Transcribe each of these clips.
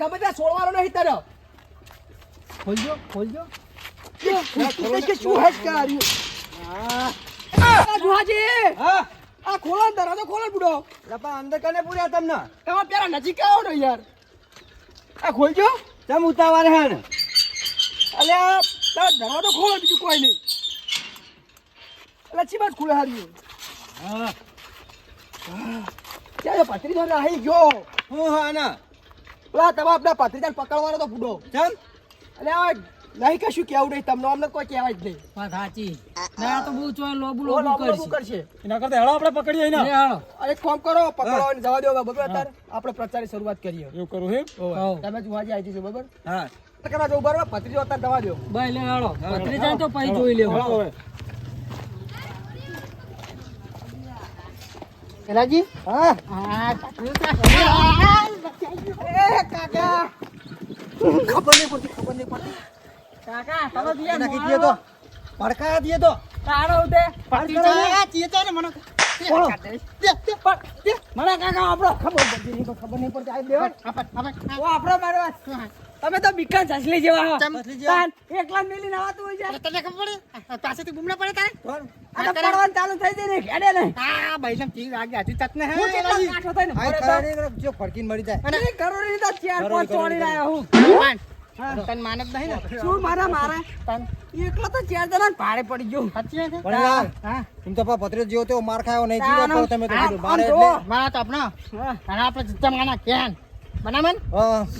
ગમે ત્યાં છોડવાનો નહીં તારે ખોલજો ખોલજો શું હેડ કર્યું આ હા આ ખોલો ને દરવાજો ખોલો ને બુડો. લપા અંદર કને પૂર્યા તમને? તમે પેલા નજીક આવો ને યાર. આ ખોલજો. તમ ઉતાવળ હે ને? અલે તારો દરવાજો ખોલો બીજું કોઈ નહીં. એટલે ચી બાજ ખુલે હાર્યું હા. ત્યાં પત્રીજો આવી ગયો? હું હા ના પેલા તમે આપણા પત્રીજાને પકડવાનો તો બુડો. ચમ? અલે આ નહીં કશું કેવું નહીં તમને અમને કોઈ કહેવાય જ નહીં. વાત સાચી. ના તો બહુ ચોય લોબુ લોબુ કરશે. કરશે. એના કરતા હેળો આપણે પકડીએ ને હેળો અરે એક કરો પકડો અને જવા દો બબર અત્યારે આપણે પ્રચારની શરૂઆત કરીએ. એવું કરું હે. તમે જુવાજી આવી જશો બબર હા. કરવા જવું બરોબર પત્રીજો અત્યારે દવા દો. ભાઈ લે હાલો. ભત્રીજા તો પછી જોઈ લેવો. કેલાજી હા. હા. કાકા. ખબર નહીં પડતી ખબર નહીં પડતી. કાકા તમે નાખી તો? પડકા દઈએ તો. તારો ઉદે ભત્રીજા ચીતો ને મને બોલો. દે, દે, પણ, દે. મને કાકા આપણો ખબર પડતી નહીં ખબર નહીં પડતી. આ દેવા ઓ આપણો મારવા તમે તો બીકાન સાસલી જેવા હો. એકલા મેલીને નવાતું હોય છે. તને ખબર પડે? પાસેથી બૂમના પડે તારે? આ પડવાનું ચાલુ થઈ જાય ને ખેડે ને. હા ભાઈ લમ તી લાગે હજી તક ને હું કેટલા કાઠો થઈને હાય તો. જો ફડકીને મરી જાય. અને કરોડી તો ચાર પાંચ ચોડી. લાયા હું. તન માનત નહીં ને? શું મારા મારે? એકલો તો ચાર જણા ભાડે પડી ગયો. સાચી છે? પણ હા. તું તો પા ભત્રીજો જેવો તેવો માર ખાયો નહીં જીવો જીવો તમે તો ભાડે એટલે. મારા તો આપનો અને આપણે સિસ્ટમ માના કેન. બનામન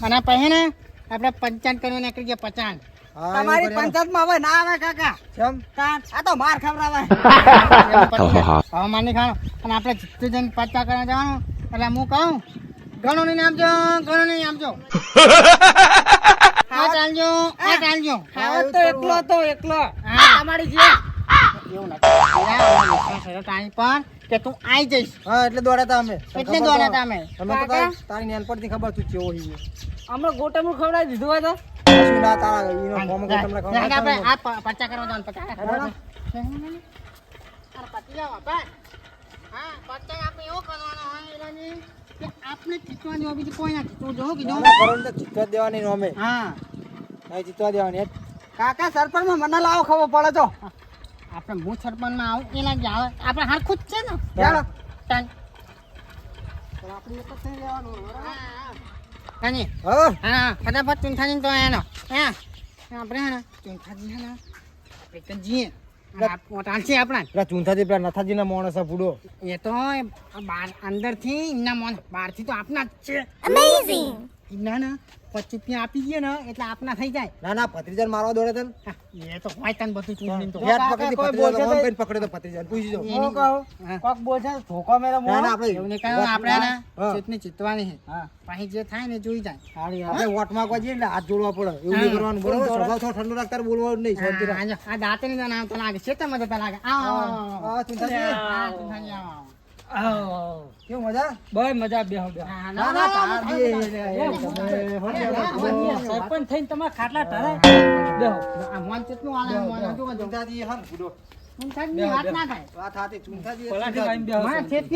અને પછી ને આપણે પંચાન કરીને નીકળી ગયા પચાન. તમારી પંચાયતમાં હવે ના આવે કાકા. ચમ આ તો માર ખવડાવે. હવે માની ખાણો અને આપણે જીતું જઈને પચા કરવા જવાનું. એટલે હું કહું ઘણું નહીં આપજો ઘણું નહીં આપજો આ ચાલજો. આ ચાલજો. હવે તો એકલો તો એકલો. હા. તમારી જે એવું નથી. ટાઈમ પર કે તું આઈ જઈશ. હા એટલે દોડ્યા અમે. એટલે ખબર તો- અમે. તમે તો તારી- તારી નેનપણથી ખબર તું કેવો. હમણાં ગોટાનું ખવડાવી દીધું હોય તો? ના તારા આપણે નથી. આ પચા કરવા જવાનું પચા કરવા પતી જાઓ હા પચા આપણે એવો કરવાનો હોય એલાજી કે આપણે ખીચવાની હોય બીજું કોઈ ના ખીચવું જો કીધું. તો દેવાની નો હા. નહીં જીતવા દેવાની. કાકા સરપંચમાં મને લાવો ખબર પડે તો. આપણે હું સરપંચમાં આવું એના જ આવે. આપણે હરખું જ છે ને. ચાલો. આપણે એક જ હા, હા. હા. ફટાફટ ચૂંથાજી તો એનો હા. આપણે હે ચૂંથાજી હે આપણે જઈએ ચાલશે આપણા પેલા ચૂંથાજી પેલા નથાજીના માણસ આ એ તો બાર અંદરથી એમના મન બહારથી તો આપના જ છે. અમેઝિંગ ના ના પચીસ રૂપિયા આપી દઈએ ને એટલે આપના થઈ જાય. ના ના પત્રીજન મારવા દોડે તને. એ તો હોય તને બધું ચૂંટણી તો. યાર પકડી પત્રીજન ઓમ તો- પકડે તો પત્રીજન પૂછી જાઓ. હું કહું કોક બોલશે ધોકો મેરો મો ના ના આપણે એવું નહીં આપણે ને હા. ચૂંટણી જીતવાની છે. હા. પાહી જે થાય ને જોઈ જાય. આપણે વોટમાં જઈએ એટલે હાથ જોડવા પડે. એવું નહીં. કરવાનું બરોબર? સ્વભાવ તો ઠંડો રાખતા બોલવાનું નહીં શાંતિ રાખ. આ દાંતની નામ તો લાગે. છે તો મજા તો લાગે આ આ આવો. આ આવો, આવો. કેવું મજા મજા ના ના સરપંચ થઈને તમારા ખાટલા ઢરાય આ મોન કેટલું આલે, મોન. હન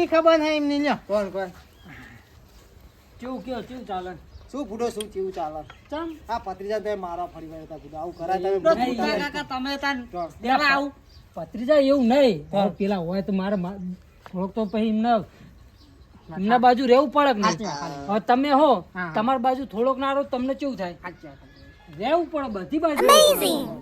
ખબર એમની લ્યો કોણ કોણ કેવું કેવું ચાલે શું બુડો શું કેવું ચાલે ચમ આ પત્રીજા તો મારા ફરી આવું કરાય તમે કાકા, તમે. તાન દેવા આવું પત્રીજા એવું નહીં પેલા હોય તો મારે મા- થોડોક તો પછી એમને એમના બાજુ રહેવું પડે હવે તમે હો તમાર બાજુ થોડોક નારો તમને કેવું થાય. રહેવું પડે બધી બાજુ.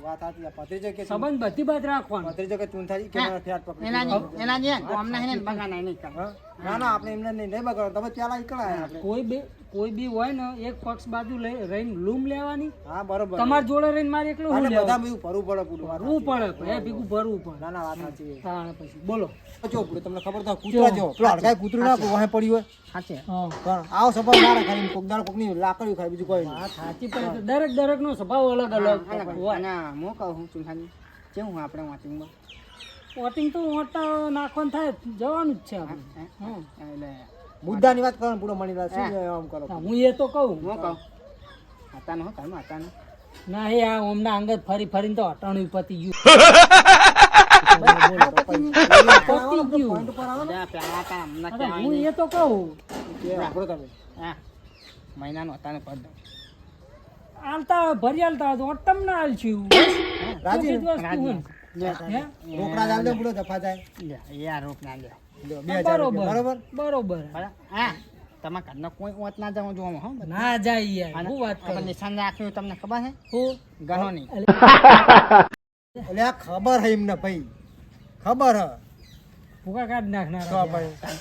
વાત સાચી. આ કે સંબંધ બધી બાજુ રાખવાનો. ભત્રીજો કે ચૂંથાજી કે હા. પકડી એના એના જે ગામના હે ને બગાના નહીં કરે. હા? ના ના આપણે એમને નહીં નહીં બગાડો તમે પેલા ઈકળા આયા આપણે. કોઈ બી કોઈ બી હોય ને એક પક્ષ બાજુ લઈ રહીને લૂમ લેવાની. હા બરોબર. તમારી જોડે રહીને મારે એકલું હું બધા લેવાનું ભરવું પડે પૂરું ભરવું પડે એ ભીગું ભરવું પડે. ના ના વાત સાચી હા પછી બોલો. જો પૂરું તમને ખબર તો કૂતરા જો. પેલો હડકાય કૂતરું ના વાહે પડ્યું હોય. સાચે. પણ આવો સફળ મારે ખાલી એમ કોક દાડો કોકની લાકડીઓ ખાય બીજું કોઈ નહીં. સાચી પણ દરેક દરેક નો સ્વભાવ અલગ અલગ હોય. અને હું કહું છું કેવું આપણે વાંચીમાં વોટિંગ તો વોટ નાખવાનું થાય જવાનું જ છે આપણે હે? હમ. એટલે મુદ્દાની વાત કરો પૂરો પૂરો મણીલાલ શું આમ કરો હું એ તો કહું. હું કહું? હતાનો હો કાંઈ હતાનો ના એ આ ઓમના અંગત ફરી ફરીને તો અટાણું પતી ગયું. હું એ તો કહું. કે આપણો તમે. હા. મહિનાનો હતાનો દઉં આલતા ભરી આલતા અટમ ના આલશું. રાજી રોકડા ચાલ દે પૂરો દફા જાય યાર રોકડા રોક ના લે બરોબર બરોબર? બરાબર. હા. તમારા ઘરનો કોઈ ઓત ના જાઉં જોવો હો ના જાય યાર હું વાત કરું? નિશાન રાખ્યું તમને ખબર છે હું? ગણો નહીં એટલે આ ખબર હે એમને ભાઈ. ખબર હે? ભૂકા કાઢ નાખનાર ભાઈ.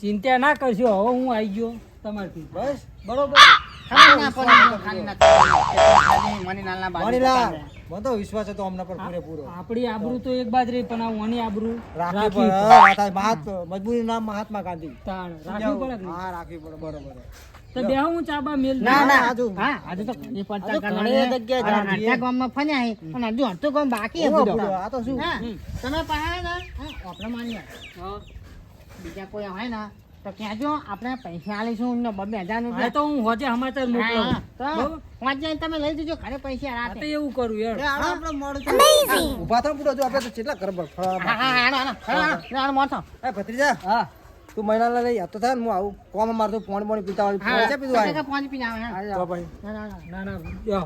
ચિંતા ના કરશો હવે હું આવી ગયો તમારથી. બસ. બરોબર? મને તો વિશ્વાસ હતો અમને પર પૂરેપૂરો. આપણી આબરૂ તો એક બાજ રહી પણ આ ઓની આબરૂ રાખવી રાખવી પડે. હા, વાત આ મહાત મજબૂરી નામ મહાત્મા ગાંધી. રાખવી પડે? હા રાખવી પડે બરોબર તો બે હું ચાબા મેલ. ના ના. આજુ. હા આજે તો ઘણી પડતા ઘણી જગ્યાએ ગામમાં. અને ગામ બાકી છે ઓહો, બધું. બધું, આ તો શું? તમે પાસે ને? આપણે બીજા કોઈ હોય ને? તો કહેજો આપણે પૈસા આલીશું ને બબે હજારનું તો હું હોજે સમાચાર? પાંચ જાય તમે લઈ જજો ઘરે પૈસા રાતે એવું કરું યાર આપણે મોડું થાય. ઊભા થાવ પૂરો જો આપણે તો કેટલા હા હા મોથો એ ભત્રીજા હા. તું મહિના લઈ આવતો થાય ને હું આવું કોમ મારતો પોણ પોણ પીતા વાળી હા પોણી પીધું આવે પોણ પાંચ પીને આવે હા. તો ભાઈ ના, ના, ના. ના ના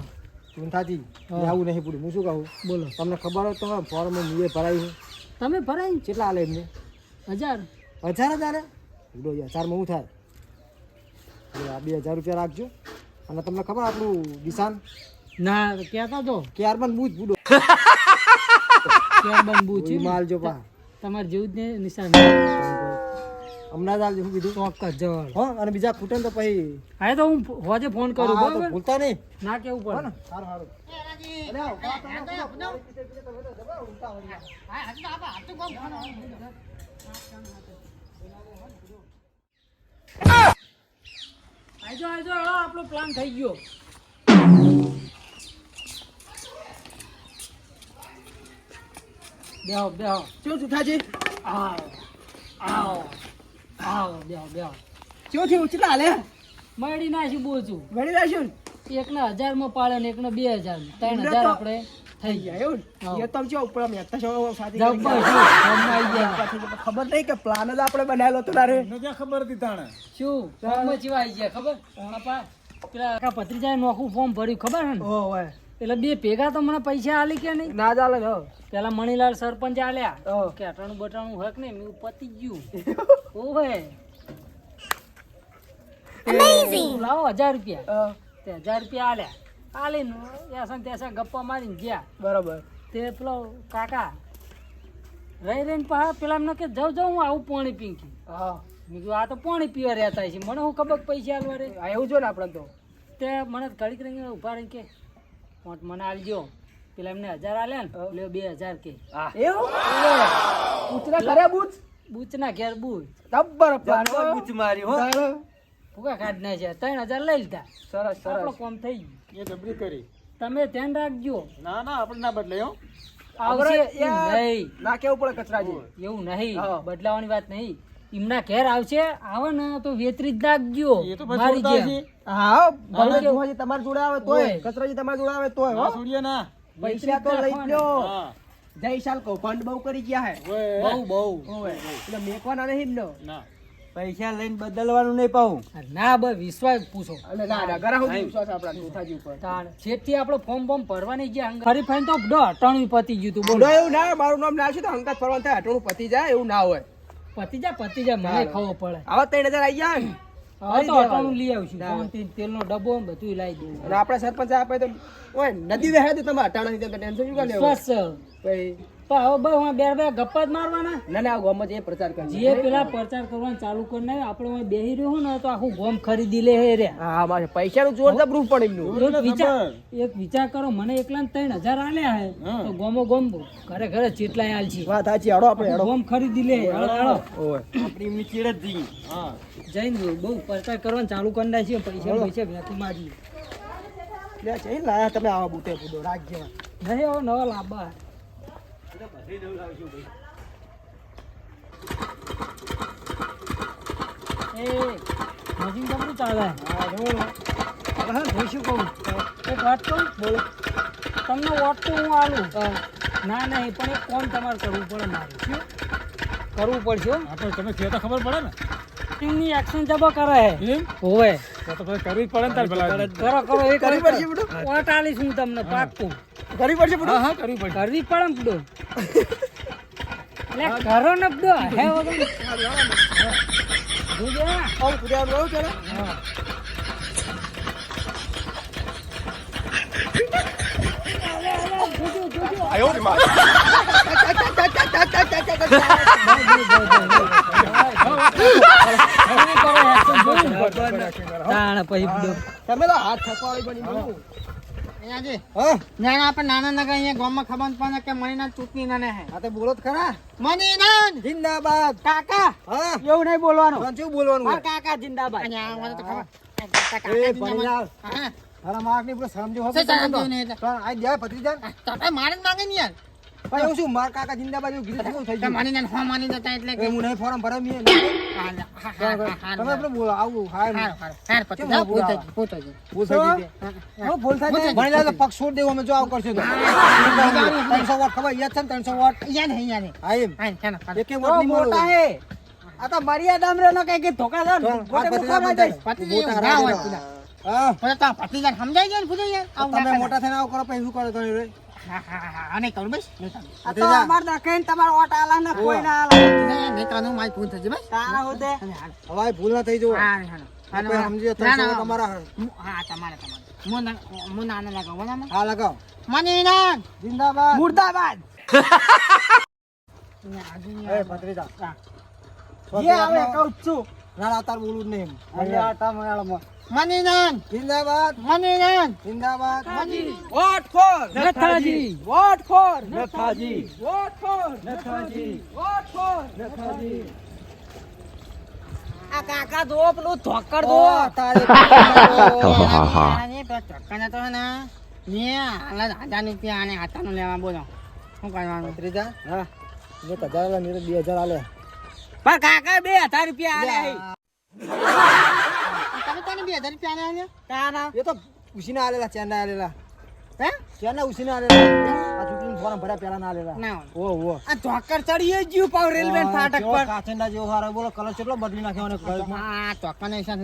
તું થાતી. આવું નહીં પૂરું. હું શું કહું? બોલો. તમને ખબર હોય તો ફોર્મ મુએ ભરાયું તમે ભરાય કેટલા આલે એમને? હજાર. હજાર જ બુડો હજારમાં હું થાય એટલે આ બે હજાર રૂપિયા રાખજો અને તમને ખબર આપણું દિશાન ના કહેતા તો ક્યાર પણ બુજ બુડો ક્યાં બનવું છે માલ જો પા તમારે જેવું જ ને નિશાન હમણાં જ હું કીધું ચોક્કસ જવાબ હો અને બીજા ખૂટે તો પછી હા તો હું હોજે ફોન કરું બરોબર ભૂલતા નહીં ના કેવું પડે સારું સારું હા, હા, હા, હા, હા, તો આપણે હાથું ગામ ખાવાનું. આજો આજો હળો આપણો પ્લાન થઈ ગયો. બેહો બેહો. ચો સુથાજી આવો આવો આવો બેહો બેહો. ચો થયું? કેટલા હાલે? મળી નાખ્યું બોચું ગણી રાખ્યું ને? એકને હજારમાં પાડે ને એકને બે હજાર ત્રણ હજાર આપણે થઈ ગયા એવું. ને? એ તો ઉપર એકતા છો સાથે શું ખબર નહીં કે પ્લાન જ આપણે બનાવેલો હતો તારે. શું? ફોર્મમાં ચેવા આઈ ગયા ખબર? બાપા પેલા ભત્રીજાએ નોખું ફોર્મ ભર્યું ખબર હે ને? એટલે બે ભેગા તો મને પૈસા આલી કે નહીં? ના ચાલે હો. પેલા મણીલાલ સરપંચ આલ્યા. કે અટાણું બટાણું હક ને મેં પતી ગયું. ઓહે લાવો હજાર રૂપિયા. હા, તે હજાર રૂપિયા આલ્યા. આલીને એસન તેસન ગપ્પા મારીને ગયા. બરોબર. તે પેલો કાકા રહી રહીને પા પેલા એમને કે જાઉં જાઉં હું આવું પાણી પીંકી હા. મેં કીધું આ તો પાણી પીવા રહેતા છે મને હું ખબર પૈસા આલવા રે આ એવું જો ને આપણે તો. તે મને ઘડીક રહીને ઊભા રહીને કે મને આલજો પેલા એમને હજાર આલે ને લ્યો બે હજાર કે. એવું? પૂછના કરે બૂચ બૂચના ઘેર બૂચ પ્લાન બૂચ મારી હો. ફૂગા કાઢ નાખ્યા. ત્રણ હજાર લઈ લીધા. સરસ સરસ. કોમ થઈ ગયું. એ ડબરી કરી. તમે ધ્યાન રાખજો. ના ના આપણે ના બદલે હો. આવશે આપણે એમ યાર- નહીં. ના કેવું પડે કચરાજી? એવું નહીં. બદલાવાની વાત નહીં. એમના ઘેર આવશે આવે ને તો વેતરી જ નાખજો. મારી જેમ. હા ભલે જોવાજી તમારી જોડે આવે તોય કચરાજી તમારી જોડે આવે તોય હો. પૈસા તો લઈ જ જય સાલ કૌભાંડ બહુ કરી ગયા હે. બહુ બહુ. એટલે મેકવાના નહીં ને. પૈસા લઈને બદલવાનું નહીં પાઉં. ના બસ વિશ્વાસ પૂછો. વિશ્વાસ આપણા છેકથી આપણો ફોર્મ બોર્મ ભરવાની ગયા ફરી ફરી તો ડો અટાણું પતી ગયું તું બોલો. એવું ના મારું નામ ના છે તો હંકાત ફરવાનું થાય અટણું પતી જાય એવું ના હોય. પતી જાય પતી જાય મને. ખબર પડે. આવા ત્રણ હજાર આવી જાય ને. હવે તો. અટાણું લઈ આવશું. તેલનો ડબ્બો ને બધું લાવી દઉં. અને આપણે સરપંચ આપે તો ઓય નદી વહે તો તમે અટાણા ટેન્શન શું કરે વિશ્વાસ ભાઈ પણ હવે બહુ બે બે ગપ્પા જ મારવાના. ના ના ગોમ જ એ પ્રચાર કરે જે પેલા પ્રચાર કરવાનું ચાલુ કરી નાખ્યો આપણે અહીં બેહી રહ્યો ને તો આખું ગોમ ખરીદી લે રે. હા મારે પૈસાનું જોર જબરું પણ એમનું. એક વિચાર એક વિચાર કરો મને એકલા ત્રણ હજાર આલ્યા હે. તો ગોમો ગોમ ઘરે ઘરે ચેટલાય આલ છે. વાત સાચી હડો આપણે ગોમ ખરીદી લે હેળો હેળો આપણી એમની ચીડ જ જઈ હા. જઈને બહુ પ્રચાર કરવાનું ચાલુ કરી નાખ્યો પૈસા પૈસા વેચી મારી. લે છે લાયા તમે આવા બુટે બુડો રાખજો નહીં હવે નવા લાંબા. એ મશીન કેમનું ચાલે. હા જો હવે હા જોઈશું કહું? એક વાત કહું બોલો. તમને વોટ તો હું આલું ના નહીં પણ એક કોમ તમારે કરવું પડે મારે. શું? કરવું પડશે હો. આપણે તમે કહેતા તો ખબર પડે ને. ટીમની એક્શન જબા કરે. એમ? હોવે. તો તો કરવી પડે ને તાર પેલા કરો કરો એ કરવી પડશે બધું? ઓટાલીસ હું તમને પાકું કરવી પડશે બધું? હા કરવી પડે કરવી પડે ને બડો એટલે કરો ને બડો હે વગર જોજે હા. આયો રે બહુ તાણ પછી બડો તમે તો હાથ થકવાળી બની બહુ. અહીંયાજી હા? નાના આપણે નાના નગર અહીંયા ગામમાં ખબર પડે કે મણીના ચૂંટણી નાને હે. હા તો બોલો તો ખરા. મણીનાન જિંદાબાદ. કાકા! હા? એવું નહીં બોલવાનું. શું બોલવાનું માર કાકા જિંદાબાદ. અહીંયા મને તો ખબર. કાકા એ જિંદાબાદ. ભણીલાલ હા. તારા માર્કની પેલો સમજો શું હતો નહીં પણ આ દે ભત્રીજા? તો આપણે મારે માંગે ને યાર. પણ એવું શું માર કાકા જિંદાબાદ એવું કીધું થઈ ગયું? મણીનાન હો માની જતા એટલે કે હું નહીં ફોરમ ભરે મી હા, હા, હા, હા, હા, તમે આપણે બોલો આવું હાર હાર પછી. ભૂલ થઈ ગઈ છે. હું ભૂલ થાય ભણી લાલ પગ છોડ દેવો અમે જો આવ કરશો તો. ત્રણસો વોટ ખબર? યાદ છે ને ત્રણસો વોટ? યા નહીં, યા નહીં. હા એમ. એકે વોટ નહીં મોટા હે. આ તો મર્યાદા મરે ન કઈ કઈ ધોકા દો. ગોટે મુખા માં જાય. એવું ના હોય. હા. પછી તો આ ભત્રીજાને સમજાઈ જાય ને પૂછાઈ જાય. તમે મોટા થઈને આવું કરો પછી શું કરો તમે? નહીં કરું બસ, નહીં કરું. તો અમાર દખેન તમારો મુર્દાબાદ ના ના તાર બોલવું જ નહીં એમ. આટા આ તામિલનાડુમાં. જિંદાબાદ. મનીનાથ. જિંદાબાદ. Vote for Nathaji. Vote for Nathaji vote for Nathaji vote for Nathaji આ કાકા જો પેલું ધોકર જો ઓ, તારે આને પેલા ચોક્કાને તો હે ને, મેં હાલ જ ત્યાં રૂપિયા આને હાથાનું લેવા બોલો. શું કરવાનું? ભત્રીજા હા. આલ્યા, મેં બે હજાર આલ્યા. પણ કાકા બે હજાર રૂપિયા આલ્યા. તમે કોને બે હજાર રૂપિયા આલ્યા કાના. એ તો ઉસીને આલેલા ચેન્ના આલેલા. હે? ચેન્ના ઉસીના આલેલા. આ ચૂંટણી ફોરમ ભર્યા પહેલા ના આલેલા. ના ઓ ઓ આ ધોકર ચડીએ જ ગયું પાવ રેલવે ફાટક પર. કાચંડા જેવો હારો બોલો કલર કેટલો બદલી નાખ્યો કલરમાં. હા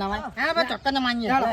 લાવાય બસ ચોક્કાને માનીએ. ચાલો,